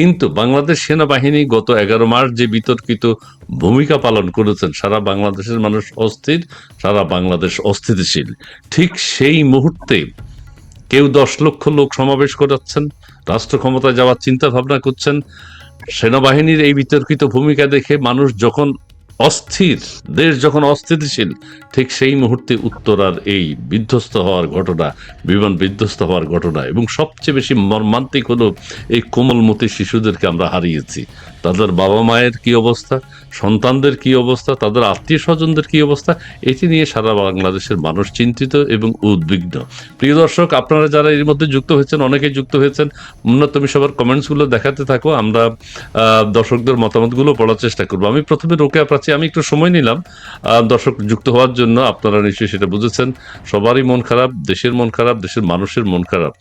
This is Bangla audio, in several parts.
কিন্তু বাংলাদেশ সেনাবাহিনী গত এগারো মাস যে বিতর্কিত ভূমিকা পালন করেছেন, সারা বাংলাদেশের মানুষ অস্থির, সারা বাংলাদেশ অস্থিতিশীল। ঠিক সেই মুহূর্তে কেউ দশ লক্ষ লোক সমাবেশ করাচ্ছেন, রাষ্ট্র ক্ষমতায় যাওয়ার চিন্তা ভাবনা করছেন। সেনাবাহিনীর এই বিতর্কিত ভূমিকা দেখে মানুষ যখন অস্থির, দেশ যখন অস্থিতিশীল, ঠিক সেই মুহূর্তে উত্তরার এই বিধ্বস্ত হওয়ার ঘটনা, বিমান বিধ্বস্ত হওয়ার ঘটনা এবং সবচেয়ে বেশি মর্মান্তিক হলো এই কোমলমতি শিশুদেরকে আমরা হারিয়েছি। তাদের বাবা মায়ের কি অবস্থা, সন্তানদের কি অবস্থা, তাদের আত্মীয় স্বজনদের কি অবস্থা, এটি নিয়ে সারা বাংলাদেশের মানুষ চিন্তিত এবং উদ্বিগ্ন। প্রিয় দর্শক, আপনারা যারা এর মধ্যে যুক্ত হয়েছেন অনেকেই যুক্ত হয়েছেন তুমি সবার কমেন্টসগুলো দেখাতে থাকো, আমরা দর্শকদের মতামতগুলো পড়ার চেষ্টা করব। আমি প্রথমে রোকেয়া প্রাচী আমি একটু সময় নিলাম। দর্শক যুক্ত হওয়ার জন্য আপনারা নিশ্চয়ই সেটা বুঝেছেন, সবারই মন খারাপ, দেশের মন খারাপ, দেশের মানুষের মন খারাপ।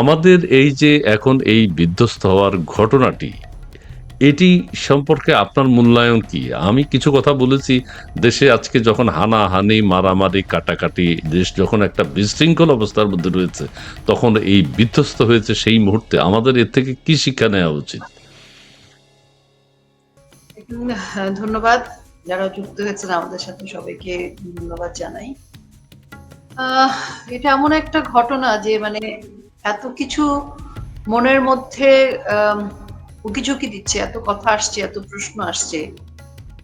আমাদের এই যে এখন এই বিধ্বস্ত হওয়ার ঘটনাটি এটি সম্পর্কে আপনার মূল্যায়ন কি? আমি কিছু কথা বলেছি দেশে আজকে যখন হানাহানি মারামারি কাটাকাটি দেশ যখন একটা বিশৃঙ্খল অবস্থার মধ্যে রয়েছে তখন এই বিধ্বস্ত হয়েছে সেই মুহূর্তে আমাদের এর থেকে কি শিক্ষা নেওয়া উচিত? উম, ধন্যবাদ। যারা যুক্ত হয়েছেন আমাদের সাথে সবাইকে ধন্যবাদ জানাই। আহ, এটা এমন একটা ঘটনা যে মানে এত কিছু মনের মধ্যে উকিঝুঁকি দিচ্ছে, এত কথা আসছে, এত প্রশ্ন আসছে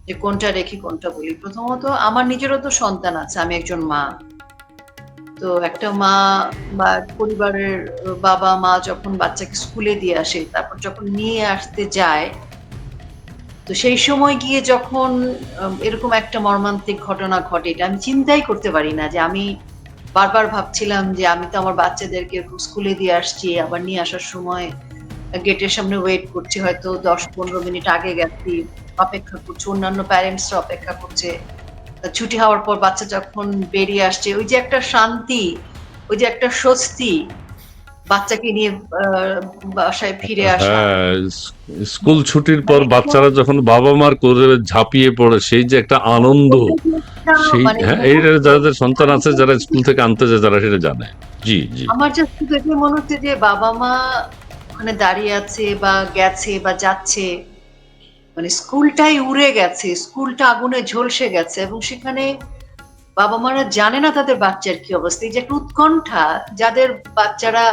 যে কোনটা রেখে কোনটা বলি। প্রথমত আমার নিজেরও তো সন্তান আছে, আমি একজন মা। তো একটা মা বা পরিবারের বাবা, মা যখন বাচ্চাকে স্কুলে দিয়ে আসে, তারপর যখন নিয়ে আসতে যায়, তো সেই সময় গিয়ে যখন এরকম একটা মর্মান্তিক ঘটনা ঘটে, এটা আমি চিন্তাই করতে পারি না যে আমি বারবার ভাবছিলাম যে আমি তো আমার বাচ্চাদেরকে স্কুলে দিয়ে আসছি, আবার নিয়ে আসার সময় গেটের সামনে ওয়েট করছি হয়তো দশ পনেরো মিনিট আগে গেছি অপেক্ষা করছে অন্যান্য প্যারেন্টসরা অপেক্ষা করছে। ছুটি হওয়ার পর বাচ্চা যখন বেরিয়ে আসছে ওই যে একটা শান্তি ওই যে একটা স্বস্তি বাচ্চাকে নিয়ে বাসায় ফিরে আসা। হ্যাঁ স্কুল ছুটির পর বাচ্চারা যখন বাবা মার করে ঝাঁপিয়ে পড়ে সেই যে একটা আনন্দ সেই মানে হ্যাঁ এইটা যাদের সন্তান আছে যারা স্কুল থেকে আনতে যায় যারা সেটা জানে। জি জি। আমার জাস্ট মনে হচ্ছে যে বাবা মা ওখানে দাঁড়িয়ে আছে বা গেছে বা যাচ্ছে মানে স্কুলটাই উড়ে গেছে, স্কুলটা আগুনে ঝলসে গেছে এবং সেখানে বাবা মারা জানে না তাদের বাচ্চার কি অবস্থা। এই যে একটা উৎকণ্ঠা, যাদের বাচ্চারা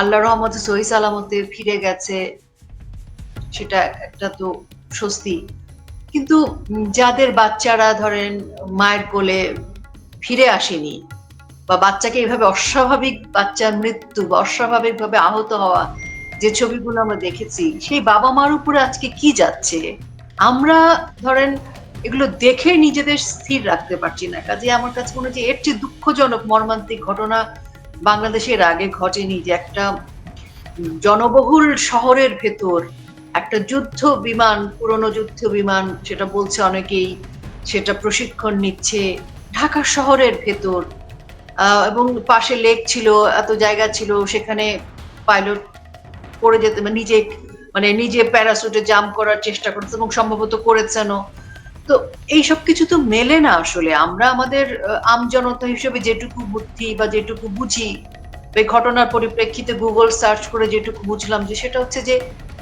আল্লাহ রহমতে সহি সালামতে ফিরে গেছে, সেটা একটা তো স্বস্তি। কিন্তু যাদের বাচ্চারা ধরেন মায়ের কোলে ফিরে আসেনি বা বাচ্চাকে এইভাবে অস্বাভাবিক বাচ্চার মৃত্যু বা অস্বাভাবিক ভাবে আহত হওয়া যে ছবিগুলো আমরা দেখেছি, সেই বাবা মার উপরে আজকে কি যাচ্ছে? আমরা ধরেন এগুলো দেখে নিজেদের স্থির রাখতে পারছি না। কাজে আমার কাছে মনে হচ্ছে এর চেয়ে দুঃখজনক মর্মান্তিক ঘটনা বাংলাদেশের আগে ঘটেনি যে একটা জনবহুল শহরের ভেতর একটা যুদ্ধ বিমান, পুরনো যুদ্ধ বিমান, সেটা বলছে অনেকেই, সেটা প্রশিক্ষণ নিচ্ছে ঢাকা শহরের ভেতর। এবং পাশে লেক ছিল, এত জায়গা ছিল, সেখানে পাইলট পড়ে যেতে নিজে মানে নিজে প্যারাসুটে জাম্প করার চেষ্টা করছে এবং সম্ভবত করেছেনও। তো এই সব কিছু তো মেলে না আসলে। আমরা আমাদের আমজনতা হিসেবে যেটুকু বুদ্ধি বা যেটুকু বুঝি এই ঘটনার পরিপ্রেক্ষিতে গুগল সার্চ করে যেটুকু বুঝলাম যে সেটা হচ্ছে যে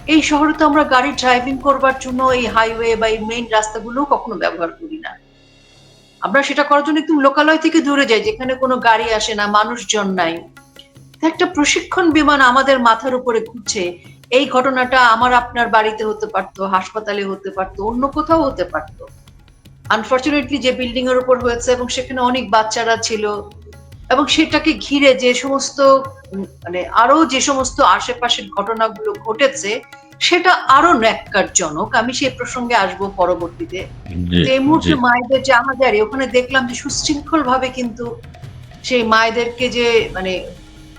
এই শহরে তো আমরা গাড়ি ড্রাইভিং করবার জন্য এই হাইওয়ে বা এই মেইন রাস্তাগুলো কখনো ব্যবহার করি না। আমরা সেটা করার জন্য একটু লোকালয় থেকে দূরে যাই, যেখানে কোনো গাড়ি আসে না, মানুষজন নাই। একটা প্রশিক্ষণ বিমান আমাদের মাথার উপরে ঘুরছে। এই ঘটনাটা আমার আপনার বাড়িতে হতে পারতো হাসপাতালে হতে পারতো অন্য কোথাও হতে পারতো। আনফর্চুনেটলি যে বিল্ডিং এর উপর হয়েছে এবং সেখানে অনেক বাচ্চারা ছিল এবং সেটাকে ঘিরে যে সমস্ত মানে আরও যে সমস্ত আশেপাশের ঘটনাগুলো ঘটেছে সেটা আরও ন্যাক্কারজনক। আমি সেই প্রসঙ্গে আসব পরবর্তীতে। এই মুহূর্তে মায়েদের যে আহাজারি ওখানে দেখলাম যে সুশৃঙ্খল ভাবে কিন্তু সেই মায়েদেরকে যে মানে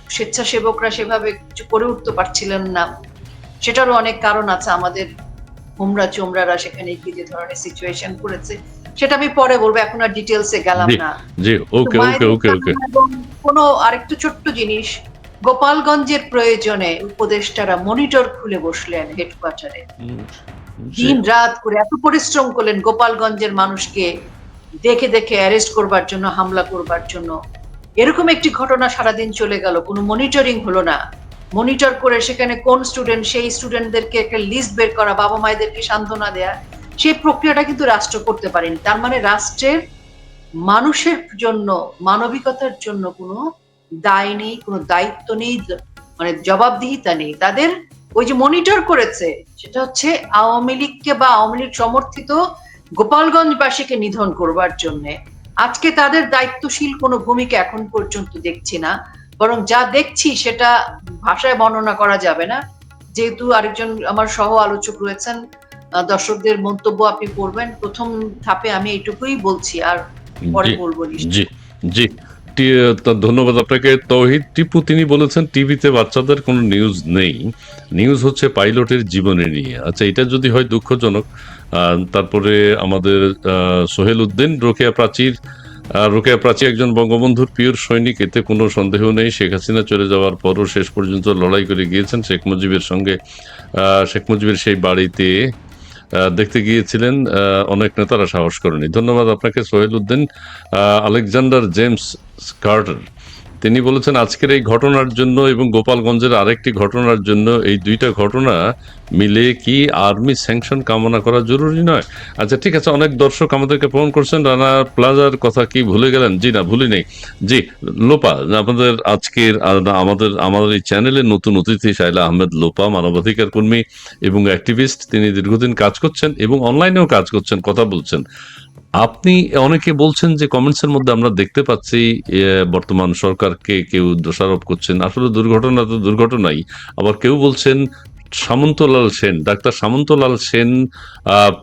স্বেচ্ছাসেবকরা সেভাবে কিছু করে উঠতে পারছিলেন না। সেটারও অনেক কারণ আছে। আমাদের হোমরা চোমরারা সেখানে গিয়ে যে ধরনের সিচুয়েশন করেছে সেটা আমি পরে বলব। এখন আর ডিটেলসে গেলাম না। জি ওকে ওকে ওকে ওকে কোনো আরেকটু ছোট্ট জিনিস গোপালগঞ্জের প্রয়োজনে উপদেষ্টারা মনিটর খুলে বসলেন হেডকোয়ার্টারে দিন রাত করে এত পরিশ্রম করলেন গোপালগঞ্জের মানুষকে দেখে দেখে অ্যারেস্ট করবার জন্য হামলা করবার জন্য। এরকম একটি ঘটনা সারাদিন চলে গেল, কোনো মনিটরিং হলো না। মনিটর করে সেখানে কোন স্টুডেন্ট সেই স্টুডেন্টদেরকে একটা লিস্ট বের করা, বাবা মায়েদেরকে সান্ত্বনা দেয়া সেই প্রক্রিয়াটা কিন্তু রাষ্ট্র করতে পারেনি। তার মানে রাষ্ট্রের মানুষের জন্য, মানবিকতার জন্য কোনো দায় নেই, কোনো দায়িত্ব নেই মানে জবাবদিহিতা নেই। তাদের ওই যে মনিটর করেছে, সেটা হচ্ছে আওয়ামী লীগকে বা আওয়ামী লীগ সমর্থিত গোপালগঞ্জবাসীকে নিধন করবার জন্য। আজকে তাদের দায়িত্বশীল কোনো ভূমিকা এখন পর্যন্ত দেখছি না। বরং যা দেখছি সেটা ভাষায় বর্ণনা করা যাবে না। যেহেতু আরেকজন আমার সহ আলোচক রয়েছেন দর্শকদের মন্তব্য আপনি পড়বেন প্রথম ধাপে আমি এইটুকুই বলছি আর পরে বলব। জি জি। ধন্যবাদ আপনাকে। তৌহিদ টিপু তিনি বলেছেন টিভিতে বাচ্চাদের কোনো নিউজ নেই। নিউজ হচ্ছে পাইলটের জীবনী নিয়ে। আচ্ছা এটা যদি হয় দুঃখজনক তারপরে আমাদের সোহেল উদ্দিন, রোকেয়া প্রাচীর রোকেয়া প্রাচী একজন বঙ্গবন্ধুর পিওর সৈনিক, এতে কোনো সন্দেহ নেই। শেখ হাসিনা চলে যাওয়ার পরও শেষ পর্যন্ত লড়াই করে গিয়েছেন শেখ মুজিবের সঙ্গে। শেখ মুজিবের সেই বাড়িতে দেখতে গিয়েছিলেন অনেক নেতারা সাহস করেনি। ধন্যবাদ আপনাকে, Sohel Uddin. Alexander James Carter. তিনি বলেছেন, আজকের এই ঘটনার জন্য এবং গোপালগঞ্জের আরেকটি ঘটনার জন্য এই দুইটা ঘটনা মিলে কি আর্মি স্যাংশন কামনা করা জরুরি নয়? আচ্ছা ঠিক আছে, অনেক দর্শক আমাদেরকে ফোন করছেন। রানা প্লাজার কথা কি ভুলে গেলেন? জি না, ভুলি নেই। জি, লোপা, আমাদের আজকের আমাদের আমাদের এই চ্যানেলের নতুন অতিথি শাইলা আহমেদ লোপা, মানবাধিকার কর্মী এবং অ্যাক্টিভিস্ট। তিনি দীর্ঘদিন কাজ করছেন এবং অনলাইনেও কাজ করছেন, কথা বলছেন। আপনি অনেকে বলছেন যে কমেন্টসের মধ্যে আমরা দেখতে পাচ্ছি বর্তমান সরকারকে কেউ দোষারোপ করছেন। আসলে দুর্ঘটনা তো দুর্ঘটনাই। আবার কেউ বলছেন সামন্তলাল সেন, ডাক্তার সামন্তলাল সেন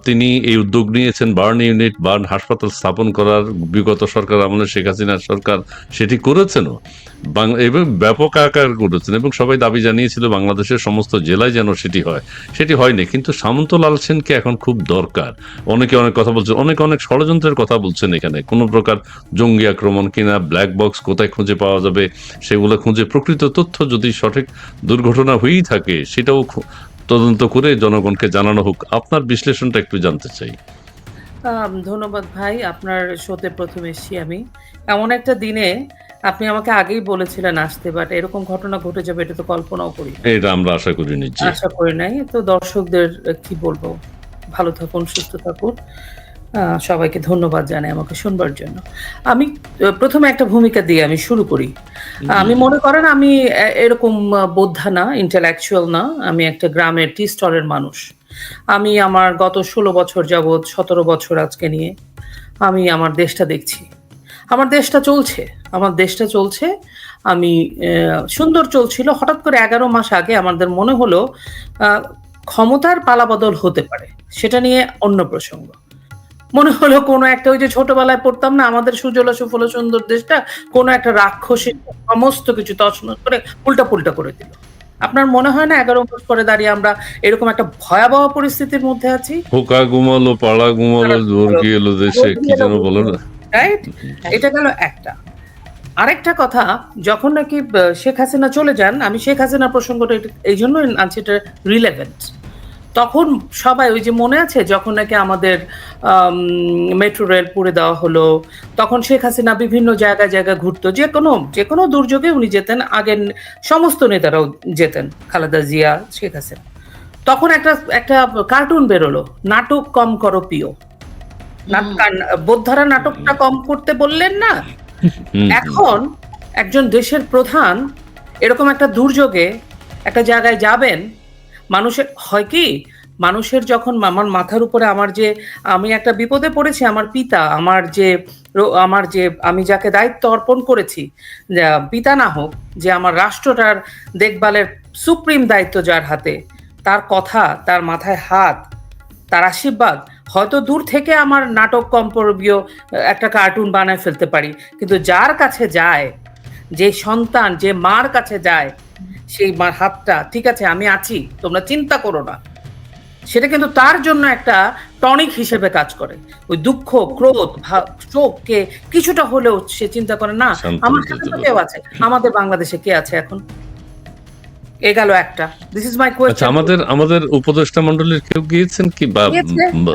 তিনি এই উদ্যোগ নিয়েছেন। বার্ন ইউনিট, বার্ন হাসপাতাল স্থাপন করার বিগত সরকার আমলে শেখ হাসিনার সরকার সেটি করেছেনও। এবং ব্যাপক আকার করেছেন এবং সবাই দাবি জানিয়েছিল বাংলাদেশের সমস্ত জেলায় যেন সেটি হয়। সেটি হয়নি, কিন্তু সামন্তলাল সেনকে এখন খুব দরকার। অনেকে অনেক কথা বলছেন, অনেক অনেক ষড়যন্ত্রের কথা বলছেন এখানে। কোনো প্রকার জঙ্গি আক্রমণ কিনা ব্ল্যাক বক্স কোথায় খুঁজে পাওয়া যাবে, সেগুলো খুঁজে প্রকৃত তথ্য যদি সঠিক দুর্ঘটনা হয়েই থাকে, সেটাও তদন্ত করে জনগণকে জানানো হোক। আপনার বিশ্লেষণটা একটু জানতে চাই। ধন্যবাদ ভাই আপনার শোতে প্রথম এসছি আমি। এমন একটা দিনে আপনি আমাকে আগেই বলেছিলেন আসতে বাট এরকম ঘটনা ঘটে যাবে এটা তো কল্পনাও করি এটা আমরা আশা করি নিচ্ছি আশা করি নাই। তো দর্শকদের কি বলব? ভালো থাকুন সুস্থ থাকুন। সবাইকে ধন্যবাদ জানাই আমাকে শুনবার জন্য। আমি প্রথমে একটা ভূমিকা দিয়ে আমি শুরু করি। আমি মনে করেন আমি এরকম বোদ্ধা না ইন্টেলেকচুয়াল না আমি একটা গ্রামের টি স্টলের মানুষ। আমি আমার গত ষোলো বছর যাবৎ সতেরো বছর আজকে নিয়ে আমি আমার দেশটা দেখছি। আমার দেশটা চলছে আমার দেশটা চলছে। আমি সুন্দর চলছিল। হঠাৎ করে এগারো মাস আগে আমাদের মনে হলো ক্ষমতার পালাবদল হতে পারে সেটা নিয়ে অন্য প্রসঙ্গ। মনে হলো কোনো একটা ওই যে ছোটবেলায় পড়তাম না আমাদের সুজলা সুফল সুন্দর দেশটা কোনো একটা রাক্ষসী সমস্ত কিছু তছনছ করে উল্টা পুল্টা করে দিল। আপনার মনে হয় না এগারো মাস পরে দাঁড়িয়ে আমরা এরকম একটা ভয়াবহ পরিস্থিতির মধ্যে আছি? পোকা ঘুমালো পাড়া ঘুমালো জোরকি এলো দেশে কি যেন বলো না? রাইট এটা গেল একটা। আরেকটা কথা যখন নাকি শেখ হাসিনা চলে যান আমি শেখ হাসিনা প্রসঙ্গটা এই জন্য আনছি এটা রিলেভেন্ট তখন সবাই ওই যে মনে আছে যখন নাকি আমাদের মেট্রো রেল পুড়ে দেওয়া হলো তখন শেখ হাসিনা বিভিন্ন জায়গায় জায়গায় ঘুরতো যে কোনো যে কোনো দুর্যোগে উনি যেতেন আগের সমস্ত নেতারাও যেতেন খালেদা জিয়া শেখ হাসিনা। তখন একটা একটা কার্টুন বেরোলো নাটক কম করো প্রিয় বোদ্ধারা নাটকটা কম করতে বললেন না? এখন একজন দেশের প্রধান এরকম একটা দুর্যোগে একটা জায়গায় যাবেন মানুষের, হয় কি? মানুষের যখন আমার মাথার উপরে আমার যে, আমি একটা বিপদে পড়েছি, আমার পিতা, আমার যে আমার যে, আমি যাকে দায়িত্ব অর্পণ করেছি পিতা না হোক, যে আমার রাষ্ট্রটার দেখভালের সুপ্রিম দায়িত্ব যার হাতে, তার কথা, তার মাথায় হাত, তার আশীর্বাদ, হয়তো দূর থেকে আমার নাটক কম্পরবীয় একটা কার্টুন বানায় ফেলতে পারি, কিন্তু যার কাছে যায়, যে সন্তান, যে মার কাছে যায় সেই মার হাতটা ঠিক আছে আমি আছি তোমরা চিন্তা করো না। সেটা কিন্তু তার জন্য একটা টনিক হিসেবে কাজ করে। ওই দুঃখ ক্রোধ শোককে কিছুটা হলেও সে চিন্তা করে না আমার সাথে তো কেউ আছে আমাদের বাংলাদেশে কে আছে এখন? এ গেল একটা। দিস ইজ মাই কোয়েশ্চেন আমাদের আমাদের উপদেষ্টা মন্ডলীর কেউ গিয়েছেন কি? বা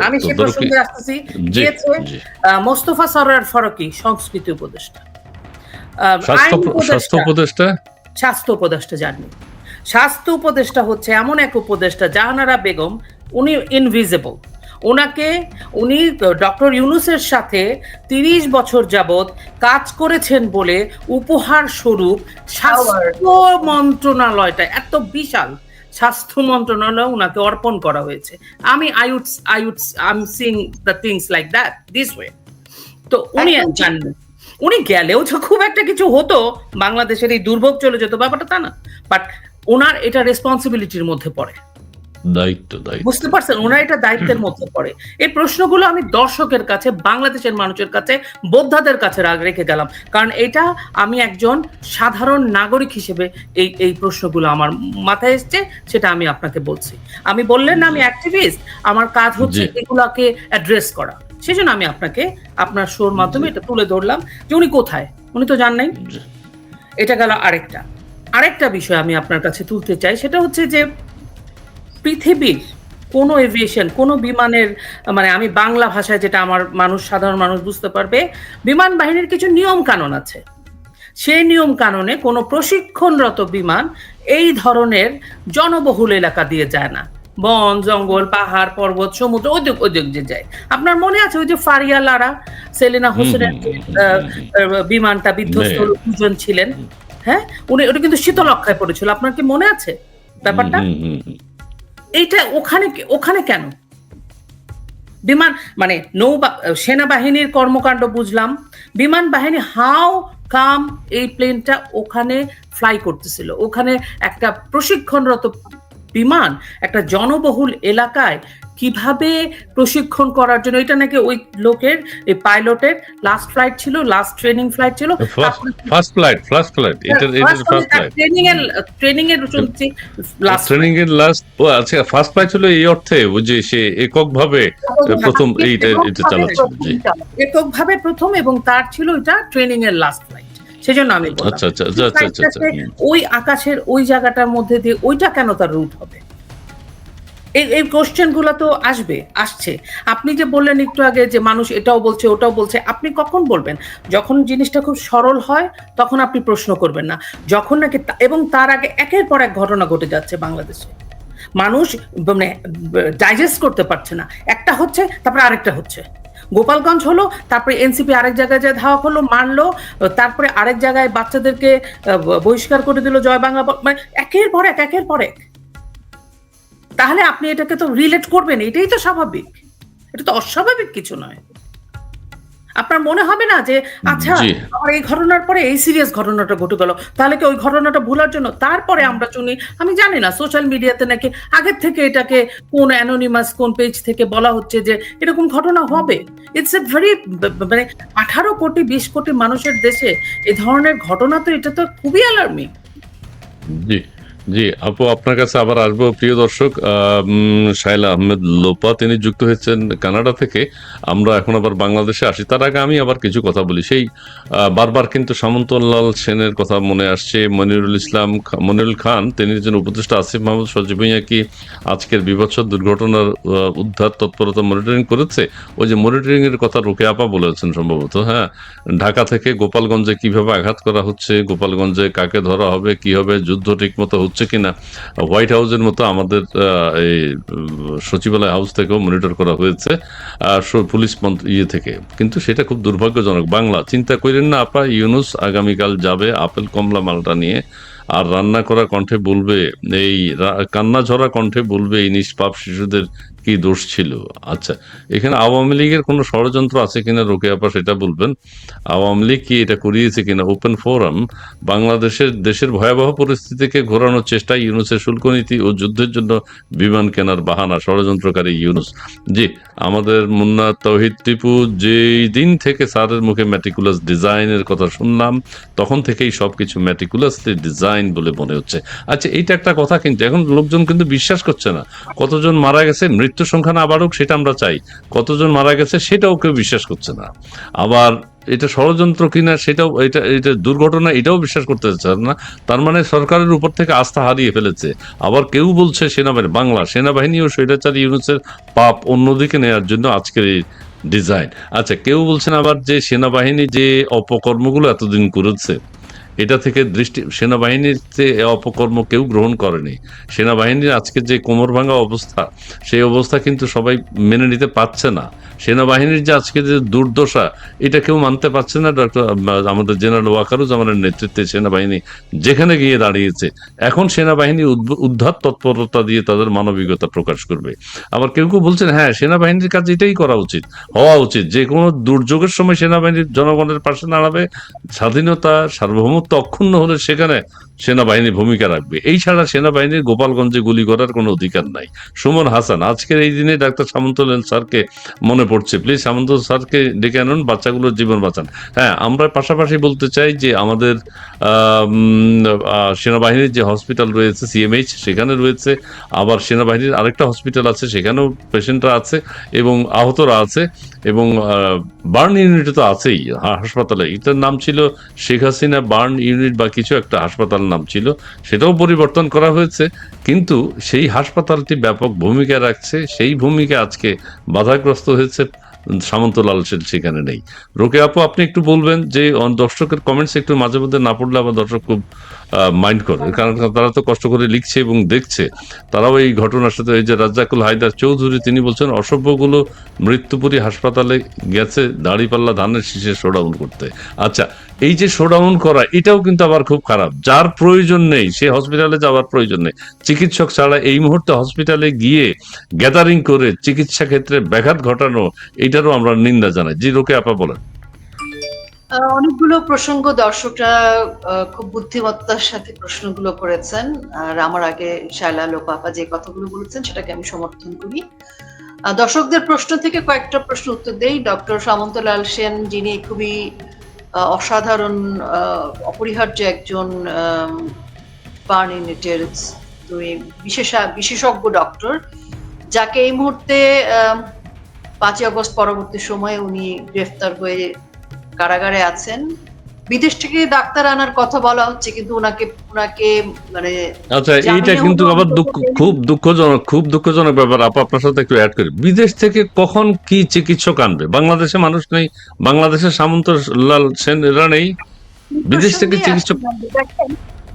আমি সে প্রসঙ্গে আসতেছি। গিয়েছে মোস্তফা সরোয়ার ফারুকি সংস্কৃতি উপদেষ্টা। আহ, স্বাস্থ্য উপদেষ্টা, স্বাস্থ্য উপদেষ্টা স্বাস্থ্য জানি স্বাস্থ্য উপদেষ্টা হচ্ছে এমন এক উপদেষ্টা জাহানারা বেগম উনি ইনভিজিবল ওনাকে উনি ডক্টর ইউনুসের সাথে তিরিশ বছর যাবত কাজ করেছেন বলে উপহার স্বরূপ স্বাস্থ্য মন্ত্রণালয়টা এত বিশাল স্বাস্থ্য মন্ত্রণালয় ওনাকে অর্পণ করা হয়েছে। আমি I would I would I am saying the things like that this way তো উনি জানবেন। উনি গেলেও যে খুব একটা কিছু হতো বাংলাদেশের এই দুর্ভোগ চলে যেত ব্যাপারটা তা না। বাট ওনার এটা রেসপন্সিবিলিটির মধ্যে পড়ে। দায়িত্ব দায়িত্ব। বুঝতে পারছেন? ওনার এটা দায়িত্বের মধ্যে পড়ে। এই প্রশ্নগুলো আমি দর্শকের কাছে বাংলাদেশের মানুষের কাছে বোদ্ধাদের কাছে রাগ রেখে গেলাম। কারণ এটা আমি একজন সাধারণ নাগরিক হিসেবে এই এই প্রশ্নগুলো আমার মাথায় এসছে সেটা আমি আপনাকে বলছি। আমি বললেন না আমি অ্যাক্টিভিস্ট আমার কাজ হচ্ছে এগুলাকে অ্যাড্রেস করা। সেজন্য আমি আপনাকে আপনার শোর মাধ্যমে এটা তুলে ধরলাম যে উনি কোথায়? উনি তো জান নাই। এটা গেল আরেকটা। আরেকটা বিষয় আমি আপনার কাছে তুলতে চাই সেটা হচ্ছে যে পৃথিবীর কোনো এভিয়েশন কোনো বিমানের মানে আমি বাংলা ভাষায় যেটা আমার মানুষ সাধারণ মানুষ বুঝতে পারবে বিমান বাহিনীর কিছু নিয়ম কানুন আছে। সেই নিয়ম কানুনে কোনো প্রশিক্ষণরত বিমান এই ধরনের জনবহুল এলাকা দিয়ে যায় না। বন জঙ্গল পাহাড় পর্বত সমুদ্র ওই দিক ওই দিক যে যায়। আপনার মনে আছে ওই যে ফারিয়া লারা সেলিনা হোসেনের বিমানটা বিধ্বস্ত দুজন ছিলেন। হ্যাঁ? উনি ওটা কিন্তু শীতলক্ষায় পড়েছিল। আপনার কি মনে আছে ব্যাপারটা। এইটা ওখানে ওখানে কেন? বিমান মানে নৌ সেনাবাহিনীর কর্মকাণ্ড বুঝলাম। বিমান বাহিনী হাও কাম এই প্লেনটা ওখানে ফ্লাই করতেছিল। ওখানে একটা প্রশিক্ষণরত বিমান একটা জনবহুল এলাকায় কীভাবে প্রশিক্ষণ করার জন্য? এটা নাকি ওই লোকের এই পাইলটের লাস্ট ফ্লাইট ছিল লাস্ট ট্রেনিং ফ্লাইট ছিল? ফার্স্ট ফ্লাইট ফার্স্ট ফ্লাইট এটা এটা ফার্স্ট ফ্লাইট ট্রেনিং এর ট্রেনিং এর চলছে লাস্ট ট্রেনিং এর লাস্ট ও আচ্ছা ফার্স্ট ফ্লাইট ছিল এই অর্থে ওই যে সে এককভাবে প্রথম এইটা এটা চালাচ্ছিল জি। এককভাবে প্রথম এবং তার ছিল এটা ট্রেনিং এর লাস্ট ফ্লাইট সেজন্য আমি আচ্ছা আচ্ছা আচ্ছা। ওই আকাশের ওই জায়গাটার মধ্যে দিয়ে ওইটা কেন তার রুট হবে? এই এই কোশ্চেনগুলো তো আসবে আসছে। আপনি যে বললেন একটু আগে যে মানুষ এটাও বলছে ওটাও বলছে আপনি কখন বলবেন? যখন জিনিসটা খুব সরল হয় তখন আপনি প্রশ্ন করবেন না। যখন নাকি এবং তার আগে একের পর এক ঘটনা ঘটে যাচ্ছে বাংলাদেশে। মানুষ মানে ডাইজেস্ট করতে পারছে না। একটা হচ্ছে তারপরে আরেকটা হচ্ছে। গোপালগঞ্জ হলো, তারপরে এনসিপি আরেক জায়গায় যায় ধাওয়া করল, মারলো, তারপরে আরেক জায়গায় বাচ্চাদেরকে বহিষ্কার করে দিল জয় বাংলা মানে একের পর এক, একের পর এক। তাহলে আপনি এটাকে তো রিলেট করবেন, এটাই তো স্বাভাবিক। এটা তো অস্বাভাবিক কিছু নয়। আপনার মনে হবে না যে আচ্ছা আমার এই ঘটনার পরে এই সিরিয়াস ঘটনাটা ঘটে গেল তাহলে কি ওই ঘটনাটা ভুলার জন্য? তারপরে আমরা শুনি আমি জানি না সোশ্যাল মিডিয়াতে নাকি আগের থেকে এটাকে কোন অ্যানোনিমাস কোন পেজ থেকে বলা হচ্ছে যে এরকম ঘটনা হবে। ইটস এ ভেরি মানে আঠারো কোটি বিশ কোটি মানুষের দেশে এ ধরনের ঘটনা তো এটা তো খুবই অ্যালার্মিং জি। জি, আপু, আপনার কাছে আবার আসব। প্রিয় দর্শক শাইলা আহমেদ লোপা, তিনি যুক্ত হয়েছেন কানাডা থেকে। আমরা এখন আবার বাংলাদেশে আসি। তার আগে আমি আবার কিছু কথা বলি। সেই বারবার কিন্তু সামন্তলাল সেনের কথা মনে আসছে। মনিরুল ইসলাম মনিরুল খান, তিনি একজন উপদেষ্টা আসিফ মাহমুদ, সজীব ভুঁইয়া কি আজকের বিভৎস দুর্ঘটনার উদ্ধার তৎপরতা মনিটরিং করেছে? ওই যে মনিটরিং এর কথা রোকে আপা বলেছেন সম্ভবত হ্যাঁ? ঢাকা থেকে গোপালগঞ্জে কীভাবে আঘাত করা হচ্ছে? গোপালগঞ্জে কাকে ধরা হবে? কি হবে? যুদ্ধ ঠিক মতো হচ্ছে কিনা হোয়াইট হাউসের মতো আমাদের এই সচিবালয় হাউস থেকেও মনিটর করা হয়েছে পুলিশ ইয়ে থেকে। কিন্তু সেটা খুব দুর্ভাগ্যজনক। বাংলা, চিন্তা করেন না আপা, ইউনুস আগামীকাল যাবে আপেল, কমলা মালটা নিয়ে, আর রান্না করা কণ্ঠে বলবে, এই কান্না ঝরা কণ্ঠে বলবে এই নিষ্পাপ শিশুদের কি দোষ ছিল? আচ্ছা এখানে আওয়ামী লীগের কোনো ষড়যন্ত্র আছে কিনা রোকে আপা সেটা বলবেন। আওয়ামী লীগ কি এটা করিয়েছে কিনা? ওপেন ফোরাম বাংলাদেশের দেশের ভয়াবহ পরিস্থিতিকে ঘোরানোর চেষ্টা ইউনুসের শুল্ক নীতি ও যুদ্ধের জন্য বিমান কেনার বাহানা, ষড়যন্ত্রকারী ইউনুস। জি, আমাদের মুন্না তৌহিদ টিপু, যেই দিন থেকে স্যারের মুখে ম্যাটিকুলাস ডিজাইনের কথা শুনলাম, তখন থেকেই সবকিছু ম্যাটিকুলাসলি ডিজাইন বলে মনে হচ্ছে। আচ্ছা এইটা একটা কথা কিন্তু এখন লোকজন কিন্তু বিশ্বাস করছে না। কতজন মারা গেছে? মৃত্যু সংখ্যা না বাড়ুক, সেটা আমরা চাই। কতজন মারা গেছে সেটাও কেউ বিশ্বাস করছে না। আবার এটা ষড়যন্ত্র কিনা সেটাও, এটা এটা দুর্ঘটনা এটাও বিশ্বাস করতে চান না। তার মানে সরকারের উপর থেকে আস্থা হারিয়ে ফেলেছে। আবার কেউ বলছে সেনাবাহিনী, বাংলা সেনাবাহিনী ও স্বৈরাচারী ইউনুসের পাপ অন্যদিকে নেওয়ার জন্য আজকের এই ডিজাইন আচ্ছা কেউ বলছেন আবার যে সেনাবাহিনী যে অপকর্মগুলো এতদিন করেছে এটা থেকে দৃষ্টি সেনাবাহিনীতে অপকর্ম কেউ গ্রহণ করেনি। সেনাবাহিনীর আজকে যে কোমর ভাঙা অবস্থা, সেই অবস্থা কিন্তু সবাই মেনে নিতে পারছে না। সেনাবাহিনীর যে আজকে যে দুর্দশা, এটা কেউ মানতে পারছে না, ডক্টর, আমাদের জেনারেল ওয়াকারুজ্জামানের নেতৃত্বে সেনাবাহিনী যেখানে গিয়ে দাঁড়িয়েছে, এখন সেনাবাহিনী উদ্ধার তৎপরতা দিয়ে তাদের মানবিকতা প্রকাশ করবে। আবার কেউ কেউ বলছেন হ্যাঁ সেনাবাহিনীর কাজ এটাই করা উচিত, হওয়া উচিত। যে কোনো দুর্যোগের সময় সেনাবাহিনীর জনগণের পাশে দাঁড়াবে, স্বাধীনতা, সার্বভৌমত্ব অক্ষুণ্ণ হলে সেখানে সেনাবাহিনী ভূমিকা রাখবে। এই ছাড়া সেনাবাহিনীর গোপালগঞ্জে গুলি করার কোনো অধিকার নাই। সুমন হাসান, আজকের এই দিনে ডাক্তার সামন্তলেন স্যারকে মনে পড়ছে। প্লিজ সামন্ত স্যারকে ডেকে আনুন, বাচ্চাগুলোর জীবন বাঁচান। হ্যাঁ আমরা পাশাপাশি বলতে চাই যে আমাদের সেনাবাহিনীর যে হসপিটাল রয়েছে, সিএমএইচ, সেখানে রয়েছে। আবার সেনাবাহিনীর আরেকটা হসপিটাল আছে, সেখানেও পেশেন্টরা আছে এবং আহতরা আছে এবং বার্ন ইউনিট তো আছেই, হাসপাতালে। এটার নাম ছিল শেখ হাসিনা বার্ন ইউনিট বা কিছু একটা হাসপাতাল নাম ছিল, সেটাও পরিবর্তন করা হয়েছে। কিন্তু সেই হাসপাতালটি ব্যাপক ভূমিকা রাখছে। সেই ভূমিকা আজকে বাধাগ্রস্ত হয়েছে, সামন্তলাল সেন সেখানে নেই। রোকে আপু, আপনি একটু বলবেন যে দর্শকের কমেন্টস একটু মাঝে মধ্যে না পড়লে আবার দর্শক খুব মাইন্ড করে। কারণ তারা তো কষ্ট করে লিখছে এবং দেখছে। তারাও এই ঘটনার সাথে এই যে রাজ্জাকুল হায়দার চৌধুরী, তিনি বলছেন, অসভ্যগুলো মৃত্যুপুরী হাসপাতালে গেছে, দাড়িপাল্লা ধানের শীষে শোডাউন করতে। আচ্ছা এই যে শোডাউন করা, এটাও কিন্তু আবার খুব খারাপ। যার প্রয়োজন নেই, সে হসপিটালে যাওয়ার প্রয়োজন নেই। চিকিৎসক ছাড়া এই মুহূর্তে হসপিটালে গিয়ে গ্যাদারিং করে চিকিৎসা ক্ষেত্রে ব্যাঘাত ঘটানো, এটারও আমরা নিন্দা জানাই। জি, রোকে আপা বলেন। অনেকগুলো প্রসঙ্গ দর্শকরা খুব বুদ্ধিমত্তার সাথে প্রশ্নগুলো করেছেন। আর আমার আগে শায়লা লোপাপা যে কথাগুলো বলেছেন, সেটাকে আমি সমর্থন করি। দর্শকদের প্রশ্ন থেকে কয়েকটা প্রশ্ন উত্তর দেই। ডক্টর সামন্তলাল সেন যিনি খুবই অসাধারণ অপরিহার্য একজন বার্নিনেটের বিশেষজ্ঞ ডক্টর, যাকে এই মুহূর্তে পাঁচই অগস্ট পরবর্তী সময়ে উনি গ্রেফতার হয়ে কারাগারে আছেন। বিদেশ থেকে ডাক্তার আনার কথা বলা হচ্ছে কিন্তু ওনাকে ওনাকে মানে আচ্ছা এইটা কিন্তু আবার দুঃখ খুব দুঃখজনক খুব দুঃখজনক ব্যাপার। আপা আপনার সাথে একটু অ্যাড করি। বিদেশ থেকে কখন কি চিকিৎসক আনবে? বাংলাদেশে মানুষ নেই বাংলাদেশের সামন্ত লাল সেন এরা নেই। বিদেশ থেকে চিকিৎসক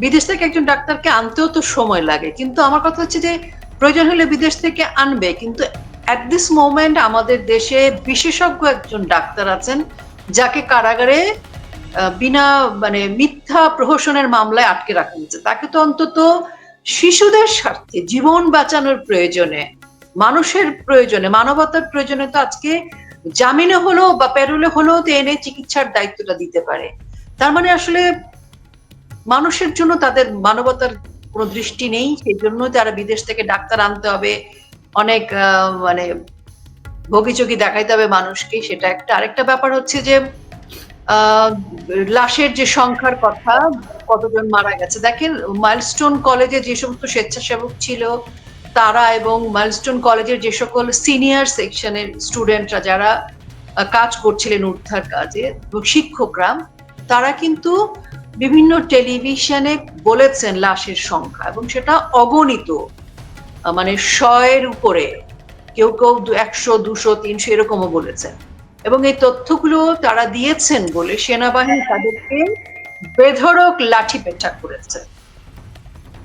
বিদেশ থেকে একজন ডাক্তারকে আনতেও তো সময় লাগে। কিন্তু আমার কথা হচ্ছে যে প্রয়োজন হলে বিদেশ থেকে আনবে কিন্তু অ্যাট দিস মোমেন্ট আমাদের দেশে বিশেষজ্ঞ একজন ডাক্তার আছেন যাকে কারাগারে বিনা মানে মিথ্যা প্রহসনের মামলায় আটকে রাখা হয়েছে। তাকে তো অন্তত শিশুদের স্বার্থে, জীবন বাঁচানোর প্রয়োজনে, মানুষের প্রয়োজনে, মানবতার প্রয়োজনে তো আজকে জামিনে হলো বা প্যারোলে হলেও তো এনে চিকিৎসার দায়িত্বটা দিতে পারে। তার মানে আসলে মানুষের জন্য তাদের মানবতার কোনো দৃষ্টি নেই, সেই জন্য তারা বিদেশ থেকে ডাক্তার আনতে হবে, অনেক মানে ভোগিচোগি দেখাইতে হবে মানুষকে, সেটা একটা। আরেকটা ব্যাপার হচ্ছে যে লাশের যে সংখ্যার কথা, কতজন মারা গেছে। দেখেন মাইলস্টোন কলেজে যে সমস্ত স্বেচ্ছাসেবক ছিল, তারা এবং মাইলস্টোন কলেজের যে সকল সিনিয়র সেকশনের স্টুডেন্টরা যারা কাজ করছিলেন উদ্ধার কাজে শিক্ষকরা, তারা কিন্তু বিভিন্ন টেলিভিশনে বলেছেন লাশের সংখ্যা, এবং সেটা অগণিত। মানে শয়ের উপরে, কেউ কেউ একশো, দুশো, তিনশো এরকমও বলেছেন। এবং এই তথ্যগুলো তারা দিয়েছেন বলে সেনাবাহিনী তাদেরকে বেধড়ক লাঠি পেটা করেছে।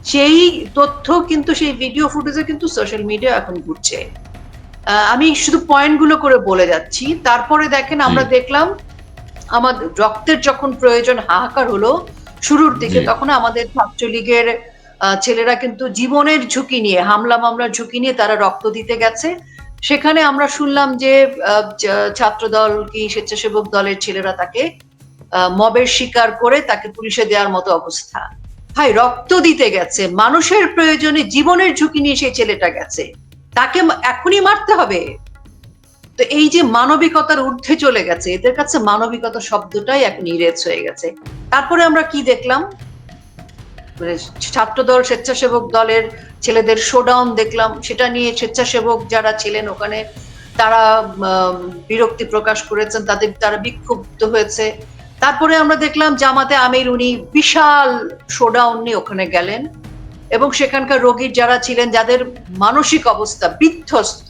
সেই তথ্য কিন্তু সেই ভিডিও ফুটেজে কিন্তু সোশ্যাল মিডিয়া এখন ঘুরছে। আমি শুধু পয়েন্টগুলো করে বলে যাচ্ছি। তারপরে দেখেন আমরা দেখলাম আমাদের রক্তের যখন প্রয়োজন হাহাকার হলো শুরুর দিকে তখন আমাদের ছাত্রলীগের আহ, ছেলেরা কিন্তু জীবনের ঝুঁকি নিয়ে হামলা মামলার ঝুঁকি নিয়ে তারা রক্ত দিতে গেছে। সেখানে আমরা শুনলাম যে ছাত্রদল কি স্বেচ্ছাসেবক দলের ছেলেরা তাকে মবের শিকার করে তাকে পুলিশে দেওয়ার মতো অবস্থা। ভাই, রক্ত দিতে গেছে। মানুষের প্রয়োজনে জীবনের ঝুঁকি নিয়ে সেই ছেলেটা গেছে। তাকে এখনই মারতে হবে। তো এই যে মানবিকতার ঊর্ধ্বে চলে গেছে, এদের কাছে মানবিকতা শব্দটাই এখন ইরেজ হয়ে গেছে। তারপরে আমরা কি দেখলাম? মানে ছাত্রদল স্বেচ্ছাসেবক দলের ছেলেদের শোডাউন দেখলাম, সেটা নিয়ে স্বেচ্ছাসেবক যারা ছিলেন ওখানে, তারা বিরক্তি প্রকাশ করেছেন, তাদের, তারা বিক্ষুব্ধ হয়েছে। তারপরে আমরা দেখলাম জামাতে আমির উনি বিশাল শোডাউন নিয়ে ওখানে গেলেন এবং সেখানকার রোগীর যারা ছিলেন, যাদের মানসিক অবস্থা বিধ্বস্ত,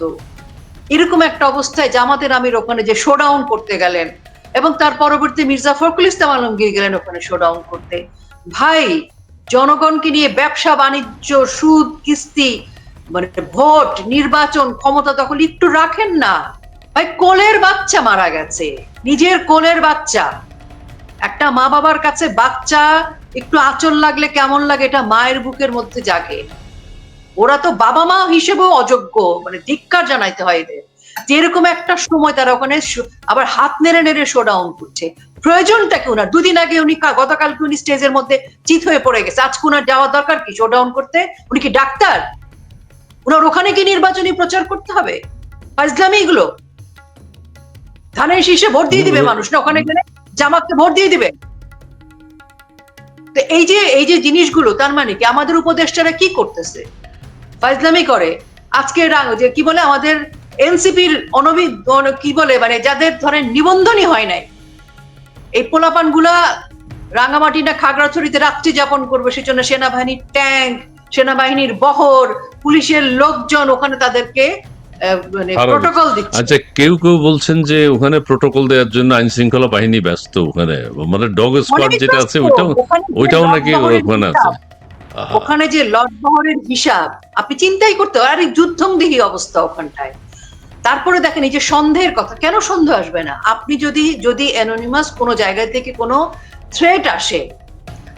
এরকম একটা অবস্থায় জামাতের আমির ওখানে যে শোডাউন করতে গেলেন এবং তার পরবর্তী মির্জা ফখরুল ইসলাম আলমগীর গেলেন ওখানে শোডাউন করতে। ভাই জনগণকে নিয়ে ব্যবসা, বাণিজ্য, সুদ, কিস্তি মানে ভোট, নির্বাচন ক্ষমতা দখল একটু রাখেন না। ভাই, কোলের বাচ্চা মারা গেছে। নিজের কোলের বাচ্চা। একটা মা বাবার কাছে বাচ্চা, একটু আঁচল লাগলে কেমন লাগে এটা মায়ের বুকের মধ্যে জাগে। ওরা তো বাবা মা হিসেবেও অযোগ্য মানে ধিক্কার জানাইতে হয় এদের। যে এরকম একটা সময় তারা ওখানে আবার হাত নেড়ে নেড়ে শো ডাউন করছে। প্রয়োজনটা কি ওনার? দুদিন আগে উনি গতকালকে উনি স্টেজের মধ্যে চিত হয়ে পড়ে গেছে। আজকে ওনার যাওয়ার দরকার কি শো ডাউন করতে? উনি কি ডাক্তার? ওনার ওখানে কি নির্বাচনী প্রচার করতে হবে? ফাজলামি এগুলো। ধানের শীর্ষে ভোট দিয়ে দিবে মানুষ না ওখানে গেলে জামাতকে ভোট দিয়ে দিবে। তো এই যে এই যে জিনিসগুলো তার মানে কি আমাদের উপদেষ্টারা কি করতেছে? ফাইজলামি করে। আজকে যে কি বলে আমাদের এনসিপির অনবি কি বলে মানে যাদের ধরেন নিবন্ধনই হয় নাই এই পোলাপানগুলা রাঙামাটি না খাগড়াছড়িতে রাত্রি যাপন করবে সেজন্য সেনাবাহিনীর ট্যাঙ্ক সেনাবাহিনীর বহর পুলিশের লোকজন ওখানে তাদেরকে মানে প্রোটোকল আচ্ছা কেউ কেউ বলছেন যে ওখানে প্রোটোকল দেওয়ার জন্য আইন শৃঙ্খলা বাহিনী ব্যস্ত ওখানে। মানে ডগ স্কোয়াড যেটা আছে ওইটাও ওইটাও নাকি ওখানে আছে। ওখানে যে লটবহরের হিসাব আপনি চিন্তাই করতে আরে যুদ্ধংদেহী অবস্থা ওখানটায়। তারপরে দেখেন এই যে সন্দেহের কথা, কেন সন্দেহ আসবে না? আপনি যদি যদি অ্যানোনিমাস কোনো জায়গা থেকে কোনো থ্রেট আসে,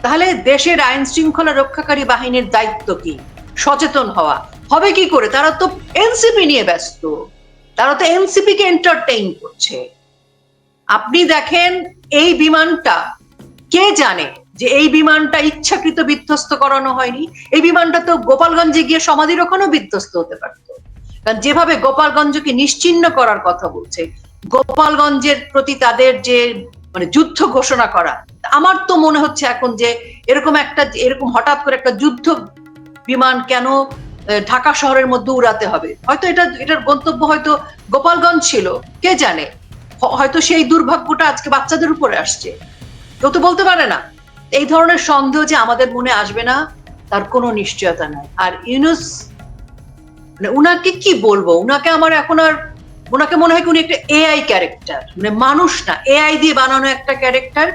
তাহলে দেশের আইন শৃঙ্খলা রক্ষাকারী বাহিনীর দায়িত্ব কি? সচেতন হওয়া। হবে কি করে? তারা তো এনসিপি নিয়ে ব্যস্ত। তারা তো এনসিপি কে এন্টারটেইন করছে। আপনি দেখেন এই বিমানটা, কে জানে যে এই বিমানটা ইচ্ছাকৃত বিধ্বস্ত করানো হয়নি? এই বিমানটা তো গোপালগঞ্জে গিয়ে সমাধির ওখানেও বিধ্বস্ত হতে পারত। কারণ যেভাবে গোপালগঞ্জকে নিশ্চিহ্ন করার কথা বলছে, গোপালগঞ্জের প্রতি তাদের যে মানে যুদ্ধ ঘোষণা করা, আমার তো মনে হচ্ছে এখন যে এরকম একটা, এরকম হঠাৎ করে একটা যুদ্ধ বিমান কেন ঢাকা শহরের মধ্যে উড়াতে হবে? হয়তো এটা, এটার গন্তব্য হয়তো গোপালগঞ্জ ছিল, কে জানে? হয়তো সেই দুর্ভাগ্যটা আজকে বাচ্চাদের উপরে আসছে। কেউ তো বলতে পারে না। এই ধরনের সন্দেহ যে আমাদের মনে আসবে না, তার কোনো নিশ্চয়তা নাই। আর ইউনুস মানে উনাকে কি বলব? উনাকে আমার এখন আর ওনাকে মনে হয় উনি একটা এআই ক্যারেক্টার মানে মানুষ না এআই দিয়ে বানানো একটা ক্যারেক্টার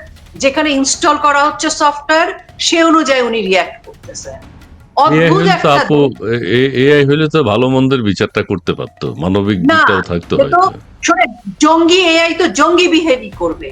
যেখানে ইনস্টল করা হচ্ছে সফটওয়্যার সে অনুযায়ী উনি রিয়াক্ট করতেছে। এআই হলে তো ভালো মন্দের বিচারটা করতে পারতো মানবিক দিকটাও থাকতো জঙ্গি এআই তো জঙ্গি বিহেভি করবে।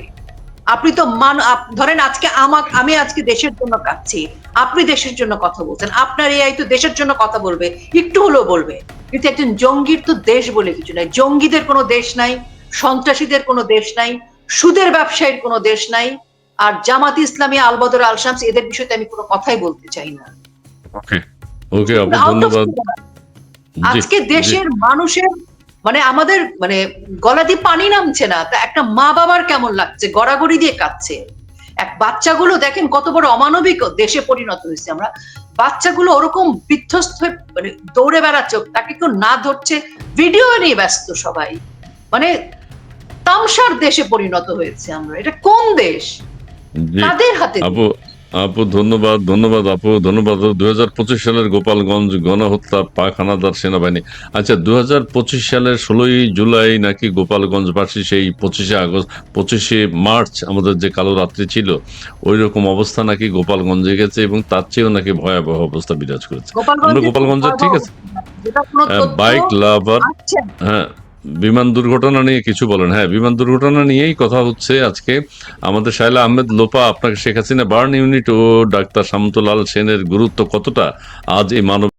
আপনি তো মান ধরেন আজকে আমাক আমি আজকে দেশের জন্য কাচ্ছি আপনি দেশের জন্য কথা বলছেন। আপনার এআই তো দেশের জন্য কথা বলবে। একটু হলেও বলবে। কিন্তু একজন জঙ্গির তো দেশ বলে কিছু নাই। জঙ্গিদের কোনো দেশ নাই সন্ত্রাসীদের কোনো দেশ নাই সুদের ব্যবসায়ীর কোনো দেশ নাই আর জামাত ইসলামী আলবদর আল শামস এদের বিষয়ে আমি কোনো কথাই বলতে চাই না। ওকে ওকে ধন্যবাদ। আজকে দেশের মানুষের মানে আমাদের মানে গলা দিয়ে পানি নামছে না। তা একটা মা বাবার কেমন লাগছে? গড়াগড়ি দিয়ে কাঁদছে। এক বাচ্চাগুলো দেখেন কত বড় অমানবিক দেশে পরিণত হয়েছে আমরা। বাচ্চাগুলো ওরকম বিধ্বস্ত হয়ে মানে দৌড়ে বেড়াচ্ছে তাকে কেউ না ধরছে ভিডিও নিয়ে ব্যস্ত সবাই। মানে তামসার দেশে পরিণত হয়েছে আমরা। এটা কোন দেশ? জি। কাদের হাতে আপু ধন্যবাদ ধন্যবাদ আপু ধন্যবাদ। দু হাজার পঁচিশ সালের গোপালগঞ্জ গণহত্যা পাক হানাদার সেনাবাহিনী। আচ্ছা দু হাজার পঁচিশ সালের ষোলোই জুলাই নাকি গোপালগঞ্জবাসী সেই পঁচিশে আগস্ট পঁচিশে মার্চ আমাদের যে কালো রাত্রি ছিল ওই রকম অবস্থা নাকি গোপালগঞ্জে গেছে এবং তার চেয়েও নাকি ভয়াবহ অবস্থা বিরাজ করেছে? আমরা গোপালগঞ্জের ঠিক আছে। বাইক লাভার হ্যাঁ। বিমান দুর্ঘটনা নিয়ে কিছু বলেন। হ্যাঁ বিমান দুর্ঘটনা নিয়েই কথা হচ্ছে আজকে। আমাদের শাইলা আহমেদ লোপা, আপনাকে শেখ হাসিনা বার্ন ইউনিট ও ডাক্তার শামতুলাল সেনের গুরুত্ব কতটা? আজ এই মানব